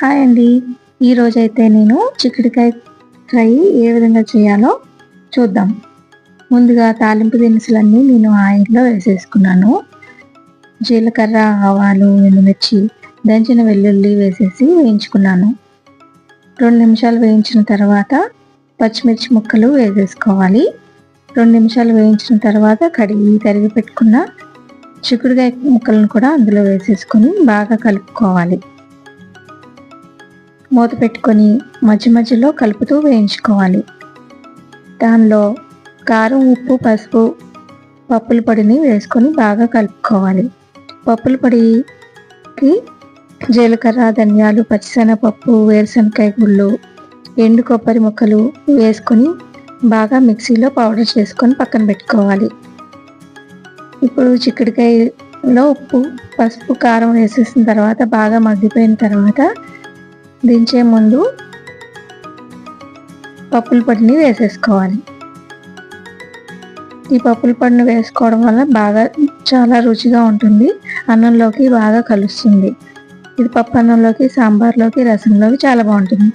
Hi అండి. ఈరోజు అయితే నేను చిక్కుడుకాయ ఫ్రై ఏ విధంగా చేయాలో చూద్దాం. ముందుగా తాలింపు దినుసులన్నీ నేను ఆయిల్లో వేసేసుకున్నాను. జీలకర్ర ఆవాలు ఎండుమిర్చి దంచిన వెల్లుల్లి వేసేసి వేయించుకున్నాను. రెండు నిమిషాలు వేయించిన తర్వాత పచ్చిమిర్చి ముక్కలు వేసేసుకోవాలి. రెండు నిమిషాలు వేయించిన తర్వాత కడిగి తరిగి పెట్టుకున్న చిక్కుడుకాయ ముక్కలను కూడా అందులో వేసేసుకొని బాగా కలుపుకోవాలి. మూత పెట్టుకొని మధ్య మధ్యలో కలుపుతూ వేయించుకోవాలి. దానిలో కారం ఉప్పు పసుపు పప్పుల పొడిని వేసుకొని బాగా కలుపుకోవాలి. పప్పుల పొడికి జీలకర్ర ధనియాలు పచ్చిశనగపప్పు వేరుశనకాయ గుళ్ళు ఎండు కొబ్బరి ముక్కలు వేసుకొని బాగా మిక్సీలో పౌడర్ చేసుకొని పక్కన పెట్టుకోవాలి. ఇప్పుడు చిక్కుడుకాయలో ఉప్పు పసుపు కారం వేసేసిన తర్వాత బాగా మగ్గిపోయిన తర్వాత దించే ముందు పప్పుల పొడిని వేసేసుకోవాలి. ఈ పప్పుల పొడిని వేసుకోవడం వల్ల బాగా చాలా రుచిగా ఉంటుంది. అన్నంలోకి బాగా కలుస్తుంది. ఇది పప్పు అన్నంలోకి సాంబార్లోకి రసంలోకి చాలా బాగుంటుంది.